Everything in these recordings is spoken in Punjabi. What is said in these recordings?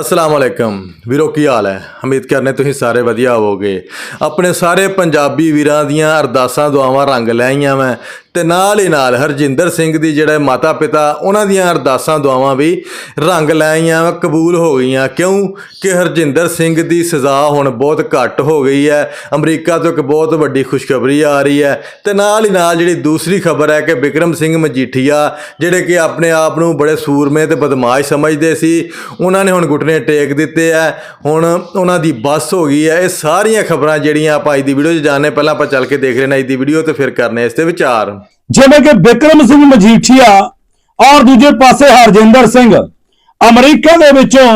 ਅਸਲਾਮ ਵਾਲੇਕਮ ਵੀਰੋ, ਕੀ ਹਾਲ ਹੈ? ਉਮੀਦ ਕਰਨੇ ਤੁਸੀਂ ਸਾਰੇ ਵਧੀਆ ਹੋਵੋਗੇ। ਆਪਣੇ ਸਾਰੇ ਪੰਜਾਬੀ ਵੀਰਾਂ ਦੀਆਂ ਅਰਦਾਸਾਂ, ਦੁਆਵਾਂ ਰੰਗ ਲੈਈਆਂ ਮੈਂ। ਤੇ ਨਾਲ ਹੀ ਨਾਲ ਹਰਜਿੰਦਰ ਸਿੰਘ ਦੀ ਜਿਹੜੇ ਮਾਤਾ ਪਿਤਾ ਉਹਨਾਂ ਦੀਆਂ ਅਰਦਾਸਾਂ, ਦੁਆਵਾਂ ਵੀ ਰੰਗ ਲੈਈਆਂ ਕਬੂਲ ਹੋ ਗਈਆਂ। ਕਿਉਂ? ਕਿ ਹਰਜਿੰਦਰ ਸਿੰਘ ਦੀ ਸਜ਼ਾ ਹੁਣ ਬਹੁਤ ਘੱਟ ਹੋ ਗਈ ਹੈ। ਅਮਰੀਕਾ ਤੋਂ ਇੱਕ ਬਹੁਤ ਵੱਡੀ ਖੁਸ਼ਖਬਰੀ ਆ ਰਹੀ ਹੈ। ਤੇ ਨਾਲ ਹੀ ਨਾਲ ਜਿਹੜੀ ਦੂਸਰੀ ਖਬਰ ਹੈ ਕਿ ਵਿਕਰਮ ਸਿੰਘ ਮਜੀਠੀਆ, ਜਿਹੜੇ ਕਿ ਆਪਣੇ ਆਪ ਨੂੰ ਬੜੇ ਸੂਰਮੇ ਤੇ ਬਦਮਾਸ਼ ਸਮਝਦੇ ਸੀ, ਉਹਨਾਂ ਨੇ ਹੁਣ ਘੁਟਨੇ ਟੇਕ ਦਿੱਤੇ ਆ। ਹੁਣ ਉਹਨਾਂ ਦੀ ਬੱਸ ਹੋ ਗਈ ਹੈ ਇਹ ਸਾਰੀਆਂ ਖਬਰਾਂ ਜਿਹੜੀਆਂ ਆਪਾਂ ਅੱਜ ਦੀ ਵੀਡੀਓ 'ਚ ਜਾਣਨੇ ਪਹਿਲਾਂ ਆਪਾਂ ਚੱਲ ਕੇ ਦੇਖ ਲੈਣਾ ਅੱਜ ਦੀ ਵੀਡੀਓ ਤੇ ਫਿਰ ਕਰਨੇ ਇਸ ਤੇ ਵਿਚਾਰ। ਜਿਵੇਂ ਕਿ ਵਿਕਰਮ ਸਿੰਘ ਮਜੀਠੀਆ ਔਰ ਦੂਜੇ ਪਾਸੇ ਹਰਜਿੰਦਰ ਸਿੰਘ, ਅਮਰੀਕਾ ਦੇ ਵਿੱਚੋਂ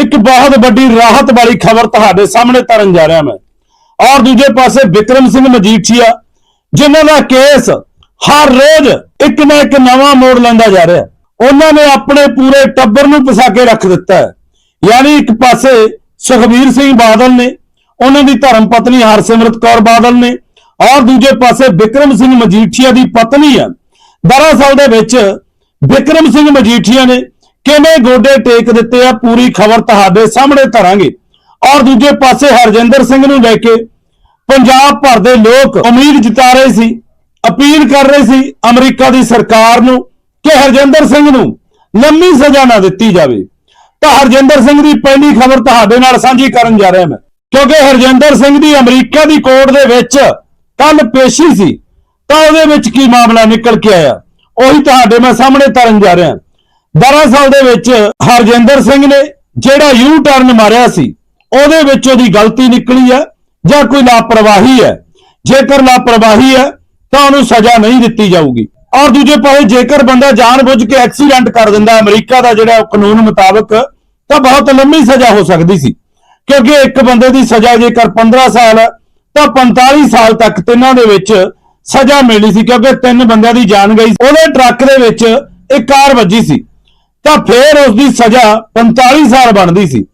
ਇੱਕ ਬਹੁਤ ਵੱਡੀ ਰਾਹਤ ਵਾਲੀ ਖਬਰ ਤੁਹਾਡੇ ਸਾਹਮਣੇ ਤਰਨ ਜਾ ਰਿਹਾ ਮੈਂ। ਔਰ ਦੂਜੇ ਪਾਸੇ ਵਿਕਰਮ ਸਿੰਘ ਮਜੀਠੀਆ, ਜਿਨ੍ਹਾਂ ਦਾ ਕੇਸ ਹਰ ਰੋਜ਼ ਇੱਕ ਨਾ ਇੱਕ ਨਵਾਂ ਮੋੜ ਲੈਂਦਾ ਜਾ ਰਿਹਾ। ਉਹਨਾਂ ਨੇ ਆਪਣੇ ਪੂਰੇ ਟੱਬਰ ਨੂੰ ਫਸਾ ਕੇ ਰੱਖ ਦਿੱਤਾ ਹੈ। ਯਾਨੀ ਇੱਕ ਪਾਸੇ ਸੁਖਬੀਰ ਸਿੰਘ ਬਾਦਲ ਨੇ, ਉਹਨਾਂ ਦੀ ਧਰਮ ਪਤਨੀ ਹਰਸਿਮਰਤ ਕੌਰ ਬਾਦਲ ਨੇ, ਔਰ ਦੂਜੇ ਪਾਸੇ ਵਿਕਰਮ ਸਿੰਘ ਮਜੀਠੀਆ ਦੀ ਪਤਨੀ ਆ। ਦਰਅਸਲ ਦੇ ਵਿੱਚ ਵਿਕਰਮ ਸਿੰਘ ਮਜੀਠੀਆ ਨੇ ਕਿਵੇਂ ਗੋਡੇ ਟੇਕ ਦਿੱਤੇ ਆ ਪੂਰੀ ਖਬਰ ਤੁਹਾਡੇ ਸਾਹਮਣੇ ਧਰਾਂਗੇ। ਔਰ ਦੂਜੇ ਪਾਸੇ ਹਰਜਿੰਦਰ ਸਿੰਘ ਨੂੰ ਲੈ ਕੇ ਪੰਜਾਬ ਭਰ ਦੇ ਲੋਕ ਉਮੀਦ ਜਤਾ ਰਹੇ ਸੀ, ਅਪੀਲ ਕਰ ਰਹੇ ਸੀ ਅਮਰੀਕਾ ਦੀ ਸਰਕਾਰ ਨੂੰ ਕਿ ਹਰਜਿੰਦਰ ਸਿੰਘ ਨੂੰ ਲੰਮੀ ਸਜ਼ਾ ਨਾ ਦਿੱਤੀ ਜਾਵੇ। ਤਾਂ ਹਰਜਿੰਦਰ ਸਿੰਘ ਦੀ ਪਹਿਲੀ ਖਬਰ ਤੁਹਾਡੇ ਨਾਲ ਸਾਂਝੀ ਕਰਨ ਜਾ ਰਿਹਾ ਮੈਂ। ਕਿਉਂਕਿ ਹਰਜਿੰਦਰ ਸਿੰਘ ਦੀ ਅਮਰੀਕਾ ਦੀ ਕੋਰਟ ਦੇ ਵਿੱਚ ਕੱਲ ਪੇਸ਼ੀ ਸੀ, ਤਾਂ ਉਹਦੇ ਵਿੱਚ ਕੀ ਮਾਮਲਾ ਨਿਕਲ ਕੇ ਆਇਆ, ਉਹੀ ਤੁਹਾਡੇ ਮੈਂ ਸਾਹਮਣੇ ਤਰਨ ਜਾ ਰਿਹਾ। ਦਰਅਸਲ ਦੇ ਵਿੱਚ ਹਰਜਿੰਦਰ ਸਿੰਘ ਨੇ ਜਿਹੜਾ ਯੂ ਟਰਨ ਮਾਰਿਆ ਸੀ, ਉਹਦੇ ਵਿੱਚ ਉਹਦੀ ਗਲਤੀ ਨਿਕਲੀ ਹੈ, ਜਾਂ ਕੋਈ ਲਾਪਰਵਾਹੀ ਹੈ। ਜੇਕਰ ਲਾਪਰਵਾਹੀ ਹੈ, ਤਾਂ ਉਹਨੂੰ ਸਜ਼ਾ ਨਹੀਂ ਦਿੱਤੀ ਜਾਊਗੀ। ਔਰ ਦੂਜੇ ਪਾਸੇ ਜੇਕਰ ਬੰਦਾ ਜਾਣਬੁੱਝ ਕੇ ਐਕਸੀਡੈਂਟ ਕਰ ਦਿੰਦਾ, ਅਮਰੀਕਾ ਦਾ ਜਿਹੜਾ ਕਾਨੂੰਨ ਮੁਤਾਬਕ, ਤਾਂ ਬਹੁਤ ਲੰਮੀ ਸਜ਼ਾ ਹੋ ਸਕਦੀ ਸੀ। ਕਿਉਂਕਿ ਇੱਕ ਬੰਦੇ ਦੀ ਸਜ਼ਾ ਜੇਕਰ 15 ਸਾਲ, ਤਾਂ 45 ਸਾਲ ਤੱਕ ਤਿੰਨਾਂ ਦੇ ਵਿੱਚ ਸਜ਼ਾ ਮਿਲਣੀ ਸੀ, ਕਿਉਂਕਿ ਤਿੰਨ ਬੰਦਿਆਂ ਦੀ ਜਾਨ ਗਈ ਉਹਦੇ ਟਰੱਕ ਦੇ ਵਿੱਚ ਇੱਕ ਕਾਰ ਵੱਜੀ ਸੀ। ਤਾਂ ਫਿਰ ਉਸ ਦੀ ਸਜ਼ਾ 45 ਸਾਲ ਬਣਦੀ ਸੀ।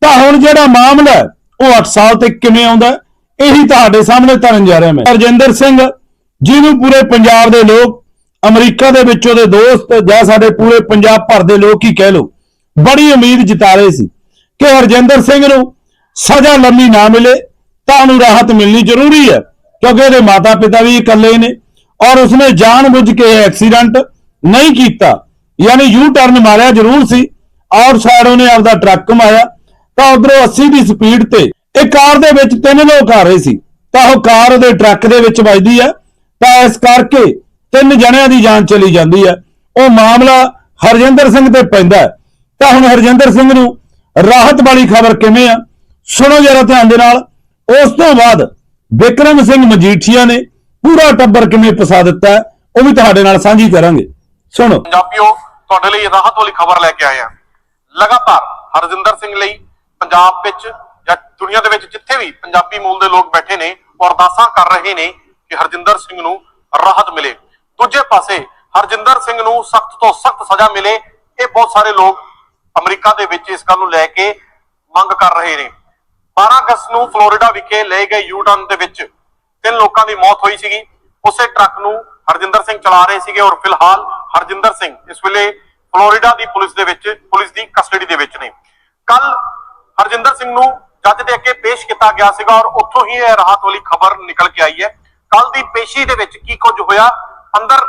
ਤਾਂ ਹੁਣ ਜਿਹੜਾ ਮਾਮਲਾ ਉਹ 8 ਸਾਲ ਤੇ ਕਿਵੇਂ ਆਉਂਦਾ ਇਹੀ ਤੁਹਾਡੇ ਸਾਹਮਣੇ ਤਰਨ ਜਾ ਰਿਹਾ ਮੈਂ। ਰਜਿੰਦਰ ਸਿੰਘ, ਜਿਹਨੂੰ ਪੂਰੇ ਪੰਜਾਬ ਦੇ ਲੋਕ ਅਮਰੀਕਾ ਦੇ ਵਿੱਚ ਉਹਦੇ ਦੋਸਤ ਜਾਂ ਸਾਡੇ ਪੂਰੇ ਪੰਜਾਬ ਭਰ ਦੇ ਲੋਕ ਹੀ ਕਹਿ ਲੋ ਬੜੀ ਉਮੀਦ ਜਤਾ ਰਹੇ ਸੀ ਕਿ ਹਰਜਿੰਦਰ ਸਿੰਘ ਨੂੰ ਸਜ਼ਾ ਲੰਮੀ ਨਾ ਮਿਲੇ, ਤਾਂ ਉਹਨੂੰ ਰਾਹਤ ਮਿਲਣੀ ਜ਼ਰੂਰੀ ਹੈ, ਕਿਉਂਕਿ ਉਹਦੇ ਮਾਤਾ ਪਿਤਾ ਵੀ ਇਕੱਲੇ ਨੇ ਔਰ ਉਸਨੇ ਜਾਣਬੁੱਝ ਕੇ ਐਕਸੀਡੈਂਟ ਨਹੀਂ ਕੀਤਾ, ਯਾਨੀ ਯੂ ਟਰਨ ਮਾਰਿਆ ਜ਼ਰੂਰ ਸੀ ਔਰ ਸਾਈਡ ਉਹਨੇ ਆਪਦਾ ਟਰੱਕ ਘੁਮਾਇਆ ਤਾਂ ਉਧਰੋਂ 80 ਦੀ ਸਪੀਡ ਤੇ ਇਹ ਕਾਰ ਦੇ ਵਿੱਚ ਤਿੰਨ ਲੋਕ ਆ ਰਹੇ ਸੀ, ਤਾਂ ਉਹ ਕਾਰ ਉਹਦੇ ਟਰੱਕ ਦੇ ਵਿੱਚ ਵੱਜਦੀ ਹੈ, ਤਾਂ ਇਸ ਕਰਕੇ ਤਿੰਨ ਜਣਿਆਂ ਦੀ ਜਾਨ ਚਲੀ ਜਾਂਦੀ ਹੈ। ਉਹ ਮਾਮਲਾ ਹਰਜਿੰਦਰ ਸਿੰਘ ਤੇ ਪੈਂਦਾ ਤਾਂ ਹੁਣ ਹਰਜਿੰਦਰ ਸਿੰਘ ਨੂੰ ਰਾਹਤ ਵਾਲੀ ਖਬਰ ਕਿਵੇਂ ਆ? ਸੁਣੋ ਜਰਾ ਧਿਆਨ ਦੇ ਨਾਲ। ਉਸ ਤੋਂ ਬਾਅਦ ਵਿਕਰਮ ਸਿੰਘ ਮਜੀਠੀਆ ਨੇ ਪੂਰਾ ਟੱਬਰ ਕਿਵੇਂ ਫਸਾ ਦਿੱਤਾ ਉਹ ਵੀ ਤੁਹਾਡੇ ਨਾਲ ਸਾਂਝੀ ਕਰਾਂਗੇ। ਸੁਣੋ। ਪੰਜਾਬੀਓ, ਤੁਹਾਡੇ ਲਈ ਰਾਹਤ ਵਾਲੀ ਖਬਰ ਲੈ ਕੇ ਆਏ ਹਾਂ। ਲਗਾਤਾਰ ਹਰਜਿੰਦਰ ਸਿੰਘ ਲਈ ਪੰਜਾਬ ਵਿੱਚ ਜਾਂ ਦੁਨੀਆ ਦੇ ਵਿੱਚ ਜਿੱਥੇ ਵੀ ਪੰਜਾਬੀ ਮੂਲ ਦੇ ਲੋਕ ਬੈਠੇ ਨੇ ਉਹ ਅਰਦਾਸਾਂ ਕਰ ਰਹੇ ਨੇ ਕਿ ਹਰਜਿੰਦਰ ਸਿੰਘ ਨੂੰ ਰਾਹਤ ਮਿਲੇ। ਦੂਜੇ ਪਾਸੇ ਹਰਜਿੰਦਰ ਸਿੰਘ ਨੂੰ ਸਖਤ ਤੋਂ ਸਖਤ ਸਜ਼ਾ ਮਿਲੇ। ਇਹ ਬਹੁਤ ਸਾਰੇ ਲੋਕ ਅਮਰੀਕਾ ਦੇ ਵਿੱਚ ਇਸ ਗੱਲ ਨੂੰ ਲੈ ਕੇ ਮੰਗ ਕਰ ਰਹੇ ਨੇ। 12 ਅਗਸਤ ਨੂੰ ਫਲੋਰੀਡਾ ਵਿਖੇ ਲਏ ਗਏ ਯੂ ਟਰਨ ਦੇ ਵਿੱਚ ਤਿੰਨ ਲੋਕਾਂ ਦੀ ਮੌਤ ਹੋਈ ਸੀਗੀ। ਉਸੇ ਟਰੱਕ ਨੂੰ ਹਰਜਿੰਦਰ ਸਿੰਘ ਚਲਾ ਰਹੇ ਸੀਗੇ ਔਰ ਫਿਲਹਾਲ ਹਰਜਿੰਦਰ ਸਿੰਘ ਇਸ ਵੇਲੇ ਫਲੋਰੀਡਾ ਦੀ ਪੁਲਿਸ ਦੇ ਵਿੱਚ, ਪੁਲਿਸ ਦੀ ਕਸਟਡੀ ਦੇ ਵਿੱਚ ਨੇ। ਕੱਲ ਹਰਜਿੰਦਰ ਸਿੰਘ ਨੂੰ ਜੱਜ ਦੇ ਅੱਗੇ ਪੇਸ਼ ਕੀਤਾ ਗਿਆ ਸੀਗਾ ਔਰ ਉੱਥੋਂ ਹੀ ਇਹ ਰਾਹਤ ਵਾਲੀ ਖਬਰ ਨਿਕਲ ਕੇ ਆਈ ਹੈ। ਕੱਲ ਦੀ ਪੇਸ਼ੀ ਦੇ ਵਿੱਚ ਕੀ ਕੁਝ ਹੋਇਆ ਅੰਦਰ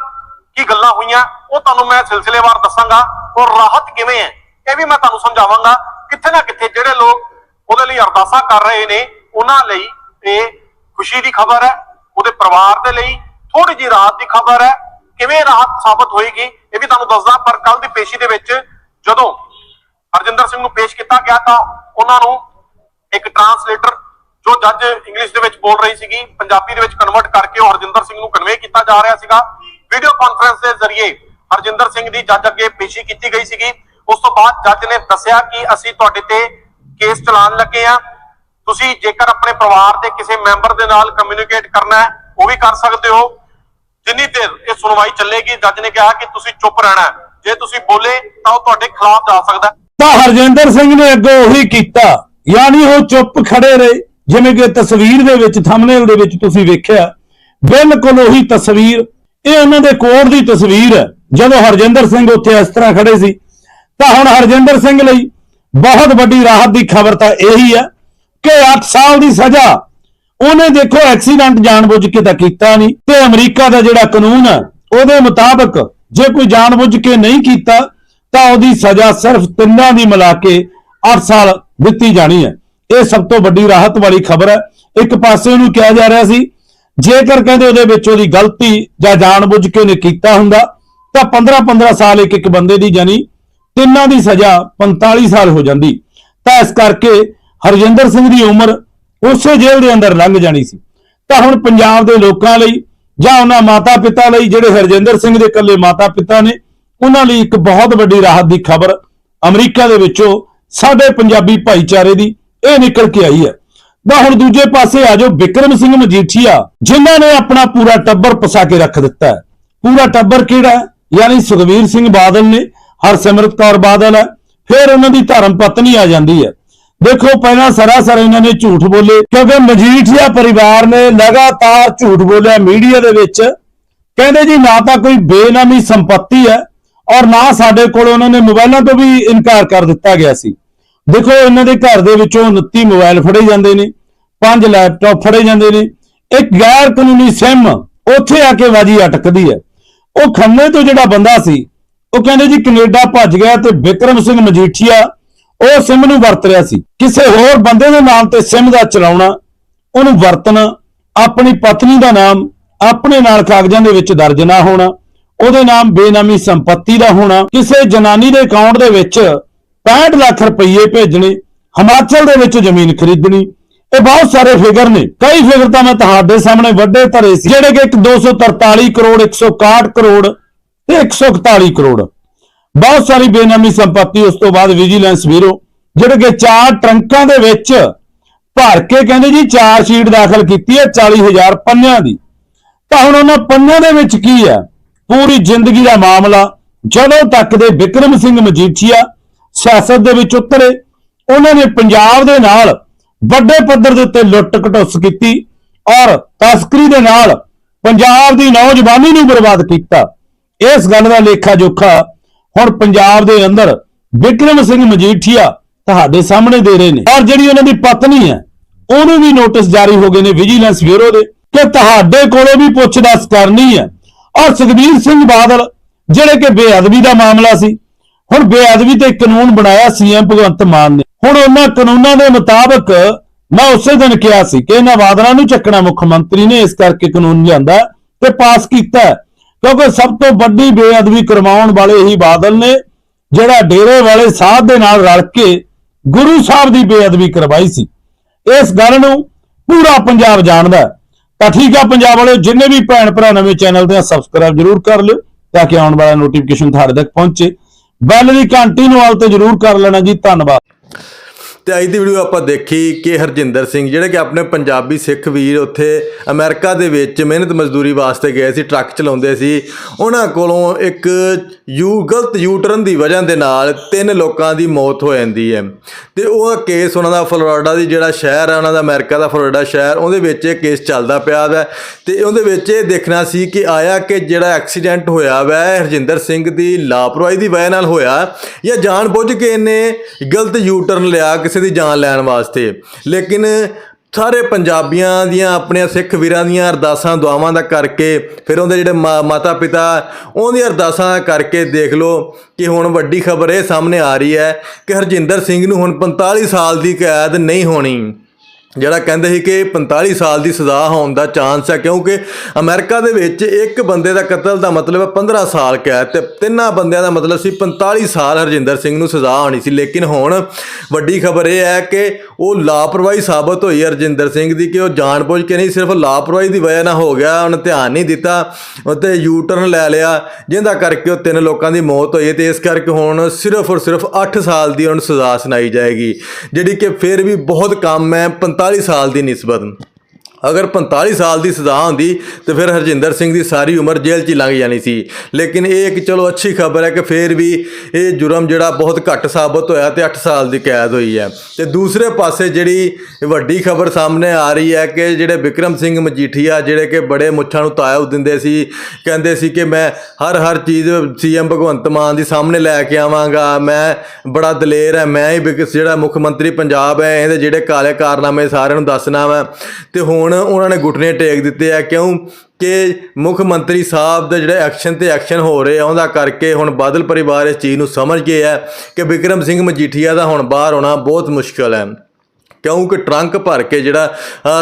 ਕੀ ਗੱਲਾਂ ਹੋਈਆਂ, ਉਹ ਤੁਹਾਨੂੰ ਮੈਂ ਸਿਲਸਿਲੇਵਾਰ ਦੱਸਾਂਗਾ ਔਰ ਰਾਹਤ ਕਿਵੇਂ ਹੈ, ਇਹ ਵੀ ਮੈਂ ਤੁਹਾਨੂੰ ਸਮਝਾਵਾਂਗਾ। ਕਿੱਥੇ ਨਾ ਕਿੱਥੇ ਜਿਹੜੇ ਲੋਕ ਉਹਦੇ ਲਈ ਅਰਦਾਸਾਂ ਕਰ ਰਹੇ ਨੇ, ਉਹਨਾਂ ਲਈ ਇਹ ਖੁਸ਼ੀ ਦੀ ਖਬਰ ਹੈ, ਉਹਦੇ ਪਰਿਵਾਰ ਦੇ ਲਈ ਥੋੜੀ ਜਿਹੀ ਰਾਹਤ ਦੀ ਖਬਰ ਹੈ। ਕਿਵੇਂ ਰਾਹਤ ਸਾਬਤ ਹੋਏਗੀ, ਇਹ ਵੀ ਤੁਹਾਨੂੰ ਦੱਸਦਾ, ਪਰ ਕੱਲ ਦੀ ਪੇਸ਼ੀ ਦੇ ਵਿੱਚ ਜਦੋਂ ਹਰਜਿੰਦਰ ਸਿੰਘ ਨੂੰ ਪੇਸ਼ ਕੀਤਾ ਗਿਆ ਤਾਂ ਉਹਨਾਂ ਨੂੰ ਇੱਕ ਟਰਾਂਸਲੇਟਰ ਜੋ ਜੱਜ ਬੋਲ ਰਹੀ ਸੀਗੀ, ਪੰਜਾਬੀ ਦੇ ਵਿੱਚ ਕਨਵਰਟ ਕਰਕੇ ਉਹ ਹਰਜਿੰਦਰ ਸਿੰਘ ਨੂੰ ਕਨਵੇ ਕੀਤਾ ਜਾ ਰਿਹਾ ਸੀਗਾ। ਵੀਡੀਓ ਕਾਨਫਰੰਸ ਦੇ ਜ਼ਰੀਏ ਹਰਜਿੰਦਰ ਸਿੰਘ ਦੀ ਜੱਜ ਅੱਗੇ ਪੇਸ਼ੀ ਕੀਤੀ ਗਈ ਸੀਗੀ। ਉਸ ਤੋਂ ਬਾਅਦ ਜੱਜ ਨੇ ਦੱਸਿਆ ਕਿ ਅਸੀਂ ਤੁਹਾਡੇ ਤੇ ਕੇਸ ਚਲਾਉਣ ਲੱਗੇ ਆ ਤੁਸੀਂ ਜੇਕਰ ਆਪਣੇ ਪਰਿਵਾਰ ਦੇ ਕਿਸੇ ਮੈਂਬਰ ਦੇ ਨਾਲ ਕਮਿਊਨੀਕੇਟ ਕਰਨਾ ਹੈ, ਉਹ ਵੀ ਕਰ ਸਕਦੇ ਹੋ। ਜਿੰਨੀ ਦੇਰ ਇਹ ਸੁਣਵਾਈ ਚੱਲੇਗੀ, ਜੱਜ ਨੇ ਕਿਹਾ ਕਿ ਤੁਸੀਂ ਚੁੱਪ ਰਹਿਣਾ ਜੇ ਤੁਸੀਂ ਬੋਲੇ, ਤਾਂ ਉਹ ਤੁਹਾਡੇ ਖਿਲਾਫ ਜਾ ਸਕਦਾ ਤਾਂ ਹਰਜਿੰਦਰ ਸਿੰਘ ਨੇ ਅੱਗੇ ਉਹੀ ਕੀਤਾ। ਯਾਨੀ ਉਹ ਚੁੱਪ ਖੜੇ ਰਹੇ। ਜਿਵੇਂ ਕਿ ਤਸਵੀਰ ਦੇ ਵਿੱਚ ਥੰਬਨੇਲ ਦੇ ਵਿੱਚ ਤੁਸੀਂ ਵੇਖਿਆ, ਬਿਲਕੁਲ ਉਹੀ ਤਸਵੀਰ। ਇਹ ਉਹਨਾਂ ਦੇ ਕੋਰਟ ਦੀ ਤਸਵੀਰ ਹੈ। ਜਦੋਂ ਹਰਜਿੰਦਰ ਸਿੰਘ ਉੱਥੇ ਇਸ ਤਰ੍ਹਾਂ ਖੜੇ ਸੀ, ਤਾਂ ਹੁਣ ਹਰਜਿੰਦਰ ਸਿੰਘ ਲਈ ਬਹੁਤ ਵੱਡੀ ਰਾਹਤ ਦੀ ਖਬਰ ਤਾਂ ਇਹੀ ਹੈ ਕਿ 8 ਸਾਲ ਦੀ ਸਜ਼ਾ ਉਹਨੇ ਦੇਖੋ ਐਕਸੀਡੈਂਟ ਜਾਣਬੁੱਝ ਕੇ ਤਾਂ ਕੀਤਾ ਨਹੀਂ ਤੇ ਅਮਰੀਕਾ ਦਾ ਜਿਹੜਾ ਕਾਨੂੰਨ ਹੈ, ਉਹਦੇ ਮੁਤਾਬਕ ਜੇ ਕੋਈ ਜਾਣਬੁੱਝ ਕੇ ਨਹੀਂ ਕੀਤਾ, ਤਾਂ ਉਹਦੀ ਸਜ਼ਾ ਸਿਰਫ ਤਿੰਨਾਂ ਦੀ ਮਿਲਾ ਕੇ 8 ਸਾਲ ਦਿੱਤੀ ਜਾਣੀ ਹੈ। ਇਹ ਸਭ ਤੋਂ ਵੱਡੀ ਰਾਹਤ ਵਾਲੀ ਖਬਰ ਹੈ। ਇੱਕ ਪਾਸੇ ਉਹਨੂੰ ਕਿਹਾ ਜਾ ਰਿਹਾ ਸੀ, ਜੇਕਰ ਕਹਿੰਦੇ ਉਹਦੇ ਵਿੱਚ ਉਹਦੀ ਗਲਤੀ ਜਾਂ ਜਾਣਬੁੱਝ ਕੇ ਉਹਨੇ ਕੀਤਾ ਹੁੰਦਾ, ਤਾਂ 15-15 ਸਾਲ ਇੱਕ ਇੱਕ ਬੰਦੇ ਦੀ ਜਾਨੀ ਤਿੰਨਾਂ ਦੀ ਸਜ਼ਾ 45 ਸਾਲ ਹੋ ਜਾਂਦੀ। ਤਾਂ ਇਸ ਕਰਕੇ ਹਰਜਿੰਦਰ ਸਿੰਘ ਦੀ ਉਮਰ ਉਸੇ ਜੇਲ੍ਹ ਦੇ ਅੰਦਰ ਲੰਘ ਜਾਣੀ ਸੀ। ਤਾਂ ਹੁਣ ਪੰਜਾਬ ਦੇ ਲੋਕਾਂ ਲਈ ਜਾਂ ਉਹਨਾਂ ਮਾਤਾ ਪਿਤਾ ਲਈ ਜਿਹੜੇ ਹਰਜਿੰਦਰ ਸਿੰਘ ਦੇ ਇਕੱਲੇ ਮਾਤਾ ਪਿਤਾ ਨੇ, ਉਹਨਾਂ ਲਈ ਇੱਕ ਬਹੁਤ ਵੱਡੀ ਰਾਹਤ ਦੀ ਖਬਰ ਅਮਰੀਕਾ ਦੇ ਵਿੱਚੋਂ ਸਾਡੇ ਪੰਜਾਬੀ ਭਾਈਚਾਰੇ ਦੀ ਇਹ ਨਿਕਲ ਕੇ ਆਈ ਹੈ। ਤਾਂ ਹੁਣ ਦੂਜੇ ਪਾਸੇ ਆ ਜਾਓ, ਵਿਕਰਮ ਸਿੰਘ ਮਜੀਠੀਆ, ਜਿਨ੍ਹਾਂ ਨੇ ਆਪਣਾ ਪੂਰਾ ਟੱਬਰ ਪਸਾ ਕੇ ਰੱਖ ਦਿੱਤਾ ਹੈ। ਪੂਰਾ ਟੱਬਰ ਕਿਹੜਾ ਯਾਨੀ ਸੁਖਵੀਰ ਸਿੰਘ ਬਾਦਲ ਨੇ, ਹਰਸਿਮਰਤ ਕੌਰ ਬਾਦਲ ਹੈ, ਫਿਰ ਉਹਨਾਂ ਦੀ ਧਰਮ ਪਤਨੀ ਆ ਜਾਂਦੀ ਹੈ। ਦੇਖੋ, ਪਹਿਲਾਂ ਸਰਾਸਰ ਇਹਨਾਂ ਨੇ ਝੂਠ ਬੋਲੇ, ਕਿਉਂਕਿ ਮਜੀਠੀਆ ਪਰਿਵਾਰ ਨੇ ਲਗਾਤਾਰ ਝੂਠ ਬੋਲਿਆ ਮੀਡੀਆ ਦੇ ਵਿੱਚ। ਕਹਿੰਦੇ ਜੀ, ਨਾ ਤਾਂ ਕੋਈ ਬੇਨਾਮੀ ਸੰਪਤੀ ਹੈ, ਔਰ ਨਾ ਸਾਡੇ ਕੋਲ ਉਹਨਾਂ ਨੇ ਮੋਬਾਈਲਾਂ ਤੋਂ ਵੀ ਇਨਕਾਰ ਕਰ ਦਿੱਤਾ ਗਿਆ ਸੀ। ਦੇਖੋ ਇਹਨਾਂ ਦੇ ਘਰ ਦੇ ਵਿੱਚੋਂ 29 ਮੋਬਾਈਲ ਫੜੇ ਜਾਂਦੇ ਨੇ, ਪੰਜ ਲੈਪਟਾਪ ਫੜੇ ਜਾਂਦੇ ਨੇ, ਇੱਕ ਗੈਰ ਕਾਨੂੰਨੀ ਸਿਮ ਉੱਥੇ ਆ ਕੇ ਵਾਜੀ ਅਟਕਦੀ ਹੈ। ਉਹ ਖੰਨੇ ਤੋਂ ਜਿਹੜਾ ਬੰਦਾ ਸੀ, ਉਹ ਕਹਿੰਦੇ ਜੀ ਕੈਨੇਡਾ ਭੱਜ ਗਿਆ ਤੇ ਵਿਕਰਮ ਸਿੰਘ ਮਜੀਠੀਆ ਉਹ ਸਿਮ ਨੂੰ ਵਰਤ ਰਿਹਾ ਸੀ। ਕਿਸੇ ਹੋਰ ਬੰਦੇ ਦੇ ਨਾਮ ਤੇ ਸਿਮ ਦਾ ਚਲਾਉਣਾ, ਉਹਨੂੰ ਵਰਤਣਾ, ਆਪਣੀ ਪਤਨੀ ਦਾ ਨਾਮ, ਆਪਣੇ ਨਾਲ ਕਾਗਜ਼ਾਂ ਦੇ ਵਿੱਚ ਦਰਜ ਨਾ ਹੋਣਾ, ਉਹਦੇ ਨਾਮ ਬੇਨਾਮੀ ਸੰਪਤੀ ਦਾ ਹੋਣਾ, ਕਿਸੇ ਜਨਾਨੀ ਦੇ ਅਕਾਊਂਟ ਦੇ ਵਿੱਚ 65 ਲੱਖ ਰੁਪਏ ਭੇਜਣੇ, ਹਿਮਾਚਲ ਦੇ ਵਿੱਚ ਜ਼ਮੀਨ ਖਰੀਦਣੀ। ਇਹ ਬਹੁਤ ਸਾਰੇ ਫਿਗਰ ਨੇ। ਕਈ ਫਿਗਰ ਤਾਂ ਮੈਂ ਤੁਹਾਡੇ ਸਾਹਮਣੇ ਵੱਡੇ ਧਰੇ ਸੀ, ਜਿਹੜੇ ਕਿ ਇੱਕ 243 ਕਰੋੜ 161 ਕਰੋੜ ਤੇ 141 ਕਰੋੜ। ਬਹੁਤ ਸਾਰੀ ਬੇਨਾਮੀ ਸੰਪਤੀ ਉਸ ਤੋਂ ਬਾਅਦ ਵਿਜੀਲੈਂਸ ਵੀਰੋ ਜਿਹੜੇ ਕਿ ਚਾਰ ਟਰੰਕਾਂ ਦੇ ਵਿੱਚ ਭਰ ਕੇ ਕਹਿੰਦੇ ਜੀ ਚਾਰ ਸ਼ੀਟ ਦਾਖਲ ਕੀਤੀ ਹੈ 40000 ਪੰਨਿਆਂ ਦੀ। ਤਾਂ ਹੁਣ ਉਹਨਾਂ ਪੰਨਿਆਂ ਦੇ ਵਿੱਚ ਕੀ ਹੈ? ਪੂਰੀ ਜ਼ਿੰਦਗੀ ਦਾ ਮਾਮਲਾ, ਜਦੋਂ ਤੱਕ ਦੇ ਵਿਕਰਮ ਸਿੰਘ ਮਜੀਠੀਆ ਸਿਆਸਤ ਦੇ ਵਿੱਚ ਉਤਰੇ। ਉਹਨਾਂ ਨੇ ਪੰਜਾਬ ਦੇ ਨਾਲ ਵੱਡੇ ਪੱਧਰ ਦੇ ਉੱਤੇ ਲੁੱਟ ਘਟੋਸ ਕੀਤੀ ਔਰ ਤਸਕਰੀ ਦੇ ਨਾਲ ਪੰਜਾਬ ਦੀ ਨੌਜਵਾਨੀ ਨੂੰ ਬਰਬਾਦ ਕੀਤਾ। ਇਸ ਗੱਲ ਦਾ ਲੇਖਾ ਜੋਖਾ ਹੁਣ ਪੰਜਾਬ ਦੇ ਅੰਦਰ ਵਿਕਰਮ ਸਿੰਘ ਮਜੀਠੀਆ ਤੁਹਾਡੇ ਸਾਹਮਣੇ ਦੇ ਰਹੇ ਨੇ। ਔਰ ਜਿਹੜੀ ਉਹਨਾਂ ਦੀ ਪਤਨੀ ਹੈ, ਉਹਨੂੰ ਵੀ ਨੋਟਿਸ ਜਾਰੀ ਹੋ ਗਏ ਨੇ ਵਿਜੀਲੈਂਸ ਬਿਊਰੋ ਦੇ ਕਿ ਤੁਹਾਡੇ ਕੋਲੋਂ ਵੀ ਪੁੱਛਦਾਸ ਕਰਨੀ ਹੈ। ਔਰ ਸੁਖਬੀਰ ਸਿੰਘ ਬਾਦਲ, ਜਿਹੜੇ ਕਿ ਬੇਅਦਬੀ ਦਾ ਮਾਮਲਾ ਸੀ ਹੁਣ ਬੇਅਦਬੀ ਤੇ ਕਾਨੂੰਨ ਬਣਾਇਆ ਸੀਐਮ ਭਗਵੰਤ ਮਾਨ ਨੇ। ਹੁਣ ਉਹਨਾਂ ਕਾਨੂੰਨਾਂ ਦੇ ਮੁਤਾਬਕ ਮੈਂ ਉਸੇ ਦਿਨ ਕਿਹਾ ਸੀ ਕਿ ਇਹਨਾਂ ਵਾਦਨਾਂ ਨੂੰ ਚੱਕਣਾ ਮੁੱਖ ਮੰਤਰੀ ਨੇ, ਇਸ ਕਰਕੇ ਕਾਨੂੰਨ ਲਿਆਂਦਾ ਤੇ ਪਾਸ ਕੀਤਾ ਕਿਉਂਕਿ ਸਭ ਤੋਂ ਵੱਡੀ ਬੇਅਦਬੀ ਕਰਵਾਉਣ ਵਾਲੇ ਹੀ ਬਾਦਲ ਨੇ, ਜਿਹੜਾ ਡੇਰੇ ਵਾਲੇ ਸਾਧ ਦੇ ਨਾਲ ਰਲ ਕੇ ਗੁਰੂ ਸਾਹਿਬ ਦੀ ਬੇਅਦਬੀ ਕਰਵਾਈ ਸੀ। ਇਸ ਗੱਲ ਨੂੰ ਪੂਰਾ ਪੰਜਾਬ ਜਾਣਦਾ ਤਾਂ ਠੀਕ ਆ, ਪੰਜਾਬ ਵਾਲਿਓ, ਜਿੰਨੇ ਵੀ ਭੈਣ ਭਰਾ ਨਵੇਂ ਚੈਨਲ ਤੇ ਸਬਸਕ੍ਰਾਈਬ ਜਰੂਰ ਕਰ ਲਿਓ, ਤਾਂ ਕਿ ਆਉਣ ਵਾਲਾ ਨੋਟੀਫਿਕੇਸ਼ਨ ਤੁਹਾਡੇ ਤੱਕ ਪਹੁੰਚੇ। ਬੈਲ ਦੀ ਘੰਟੀ ਨੂੰ ਆਲ ਤੇ ਜਰੂਰ ਕਰ ਲੈਣਾ ਜੀ ਧੰਨਵਾਦ। ਤੇ ਅੱਜ ਦੀ ਵੀਡੀਓ ਆਪਾਂ ਦੇਖੀ ਕਿ ਹਰਜਿੰਦਰ ਸਿੰਘ, ਜਿਹੜੇ ਕਿ ਆਪਣੇ ਪੰਜਾਬੀ ਸਿੱਖ ਵੀਰ ਉੱਥੇ ਅਮਰੀਕਾ ਦੇ ਵਿੱਚ ਮਿਹਨਤ ਮਜ਼ਦੂਰੀ ਵਾਸਤੇ ਗਏ ਸੀ, ਟਰੱਕ ਚਲਾਉਂਦੇ ਸੀ। ਉਹਨਾਂ ਕੋਲੋਂ ਇੱਕ ਯੂ, ਗਲਤ ਯੂ ਟਰਨ ਦੀ ਵਜ੍ਹਾ ਦੇ ਨਾਲ ਤਿੰਨ ਲੋਕਾਂ ਦੀ ਮੌਤ ਹੋ ਜਾਂਦੀ ਹੈ। ਤੇ ਉਹ ਕੇਸ ਉਹਨਾਂ ਦਾ ਫਲੋਰੀਡਾ ਦੀ ਜਿਹੜਾ ਸ਼ਹਿਰ ਹੈ, ਉਹਨਾਂ ਦਾ ਅਮਰੀਕਾ ਦਾ ਫਲੋਰੀਡਾ ਸ਼ਹਿਰ, ਉਹਦੇ ਵਿੱਚ ਇਹ ਕੇਸ ਚੱਲਦਾ ਪਿਆ ਹੈ ਤੇ ਉਹਦੇ ਵਿੱਚ ਇਹ ਦੇਖਣਾ ਸੀ ਕਿ ਆਇਆ ਕਿ ਜਿਹੜਾ ਐਕਸੀਡੈਂਟ ਹੋਇਆ ਵੈ ਹਰਜਿੰਦਰ ਸਿੰਘ ਦੀ ਲਾਪਰਵਾਹੀ ਦੀ ਵਜ੍ਹਾ ਨਾਲ ਹੋਇਆ ਜਾਂ ਜਾਣ ਬੁੱਝ ਕੇ ਇਹਨੇ ਗਲਤ ਯੂ ਟਰਨ ਲਿਆ ਕਿਸੇ ਦੀ ਜਾਨ ਲੈਣ ਵਾਸਤੇ। ਲੇਕਿਨ ਸਾਰੇ ਪੰਜਾਬੀਆਂ ਦੀਆਂ, ਆਪਣੀਆਂ ਸਿੱਖ ਵੀਰਾਂ ਦੀਆਂ ਅਰਦਾਸਾਂ, ਦੁਆਵਾਂ ਦਾ ਕਰਕੇ, ਫਿਰ ਉਹਦੇ ਜਿਹੜੇ ਮਾਤਾ ਪਿਤਾ ਉਹਦੀਆਂ ਅਰਦਾਸਾਂ ਦਾ ਕਰਕੇ ਦੇਖ ਲਓ ਕਿ ਹੁਣ ਵੱਡੀ ਖਬਰ ਇਹ ਸਾਹਮਣੇ ਆ ਰਹੀ ਹੈ ਕਿ ਹਰਜਿੰਦਰ ਸਿੰਘ ਨੂੰ ਹੁਣ 45 ਸਾਲ ਦੀ ਕੈਦ ਨਹੀਂ ਹੋਣੀ। ਜਿਹੜਾ ਕਹਿੰਦੇ ਸੀ ਕਿ 45 ਸਾਲ ਦੀ ਸਜ਼ਾ ਹੋਣ ਦਾ ਚਾਂਸ ਹੈ, ਕਿਉਂਕਿ ਅਮਰੀਕਾ ਦੇ ਵਿੱਚ ਇੱਕ ਬੰਦੇ ਦਾ ਕਤਲ ਦਾ ਮਤਲਬ ਹੈ 15 ਸਾਲ ਕੈਦ ਤੇ ਤਿੰਨਾਂ ਬੰਦਿਆਂ ਦਾ ਮਤਲਬ ਸੀ 45 ਸਾਲ ਹਰਜਿੰਦਰ ਸਿੰਘ ਨੂੰ ਸਜ਼ਾ ਹੋਣੀ ਸੀ। ਲੇਕਿਨ ਹੁਣ ਵੱਡੀ ਖਬਰ ਇਹ ਹੈ ਕਿ ਉਹ ਲਾਪਰਵਾਹੀ ਸਾਬਤ ਹੋਈ ਹਰਜਿੰਦਰ ਸਿੰਘ ਦੀ ਕਿ ਉਹ ਜਾਣਬੁੱਝ ਕੇ ਨਹੀਂ, ਸਿਰਫ ਲਾਪਰਵਾਹੀ ਦੀ ਵਜ੍ਹਾ ਨਾਲ ਹੋ ਗਿਆ, ਉਹਨੇ ਧਿਆਨ ਨਹੀਂ ਦਿੱਤਾ ਉੱਤੇ ਯੂ ਟਰਨ ਲੈ ਲਿਆ, ਜਿਹਦਾ ਕਰਕੇ ਉਹ ਤਿੰਨ ਲੋਕਾਂ ਦੀ ਮੌਤ ਹੋਈ ਤੇ ਇਸ ਕਰਕੇ ਹੁਣ ਸਿਰਫ ਔਰ ਸਿਰਫ 8 ਸਾਲ ਦੀ ਉਹਨੂੰ ਸਜ਼ਾ ਸੁਣਾਈ ਜਾਏਗੀ, ਜਿਹੜੀ ਕਿ ਫਿਰ ਵੀ ਬਹੁਤ ਕੰਮ ਹੈ 45 ਸਾਲ ਦੀ ਨਿਸਬਤ ਅਗਰ 45 ਸਾਲ ਦੀ ਸਜ਼ਾ ਹੁੰਦੀ ਤੇ ਫਿਰ ਹਰਜਿੰਦਰ ਸਿੰਘ ਦੀ ਸਾਰੀ ਉਮਰ ਜੇਲ੍ਹ 'ਚ ਹੀ ਲੰਘ ਜਾਣੀ ਸੀ। ਲੇਕਿਨ ਇਹ ਇੱਕ ਚਲੋ ਅੱਛੀ ਖਬਰ ਹੈ ਕਿ ਫਿਰ ਵੀ ਇਹ ਜੁਰਮ ਜਿਹੜਾ ਬਹੁਤ ਘੱਟ ਸਾਬਤ ਹੋਇਆ ਤੇ 8 ਸਾਲ ਦੀ ਕੈਦ ਹੋਈ ਹੈ। ਤੇ ਦੂਸਰੇ ਪਾਸੇ ਜਿਹੜੀ ਵੱਡੀ ਖਬਰ ਸਾਹਮਣੇ ਆ ਰਹੀ ਹੈ ਕਿ ਜਿਹੜੇ ਵਿਕਰਮ ਸਿੰਘ ਮਜੀਠੀਆ ਜਿਹੜੇ ਕਿ ਬੜੇ ਮੁੱਛਾਂ ਨੂੰ ਤਾਇਬ ਦਿੰਦੇ ਸੀ, ਕਹਿੰਦੇ ਸੀ ਕਿ ਮੈਂ ਹਰ ਹਰ ਚੀਜ਼ ਸੀਐਮ ਭਗਵੰਤ ਮਾਨ ਦੀ ਸਾਹਮਣੇ ਲੈ ਕੇ ਆਵਾਂਗਾ, ਮੈਂ ਬੜਾ ਦਲੇਰ ਹੈ, ਮੈਂ ਹੀ ਵਿਕ- ਜਿਹੜਾ ਮੁੱਖ ਮੰਤਰੀ ਪੰਜਾਬ ਹੈ, ਇਹਦੇ ਜਿਹੜੇ ਕਾਲੇ ਕਾਰਨਾਮੇ ਸਾਰਿਆਂ ਨੂੰ ਦੱਸਣਾ ਵਾ। ਤੇ ਹੁਣ ਉਹਨਾਂ ਨੇ ਗੁੱਟਨੇ ਟੇਕ ਦਿੱਤੇ ਆ, ਕਿਉਂ? ਕਿ ਮੁੱਖ ਮੰਤਰੀ ਸਾਹਿਬ ਦੇ ਜਿਹੜੇ ਐਕਸ਼ਨ ਤੇ ਐਕਸ਼ਨ ਹੋ ਰਹੇ ਆ, ਉਹਦਾ ਕਰਕੇ ਹੁਣ ਬਾਦਲ ਪਰਿਵਾਰ ਇਸ ਚੀਜ਼ ਨੂੰ ਸਮਝ ਗਏ ਹੈ ਕਿ ਵਿਕਰਮ ਸਿੰਘ ਮਜੀਠੀਆ ਦਾ ਹੁਣ ਬਾਹਰ ਆਉਣਾ ਬਹੁਤ ਮੁਸ਼ਕਲ ਹੈ। ਕਿਉਂਕਿ ਟਰੰਕ ਭਰ ਕੇ ਜਿਹੜਾ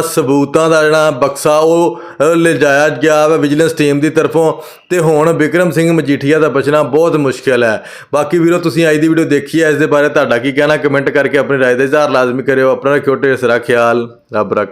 ਸਬੂਤਾਂ ਦਾ ਜਿਹੜਾ ਬਕਸਾ ਉਹ ਲਿਜਾਇਆ ਗਿਆ ਵਾ ਵਿਜੀਲੈਂਸ ਟੀਮ ਦੀ ਤਰਫੋਂ ਤੇ ਹੁਣ ਵਿਕਰਮ ਸਿੰਘ ਮਜੀਠੀਆ ਦਾ ਬਚਣਾ ਬਹੁਤ ਮੁਸ਼ਕਿਲ ਹੈ। ਬਾਕੀ ਵੀਰੋ, ਤੁਸੀਂ ਅੱਜ ਦੀ ਵੀਡੀਓ ਦੇਖੀ ਹੈ, ਇਸ ਦੇ ਬਾਰੇ ਤੁਹਾਡਾ ਕੀ ਕਹਿਣਾ? ਕਮੈਂਟ ਕਰਕੇ ਆਪਣੀ ਰਾਏ ਦਾ ਇਜ਼ਹਾਰ ਲਾਜ਼ਮੀ ਕਰਿਓ, ਆਪਣਾ ਰੱਖਿਓ ਢੇਰ ਸਾਰਾ ਖਿਆਲ, ਰੱਬ ਰੱਖ।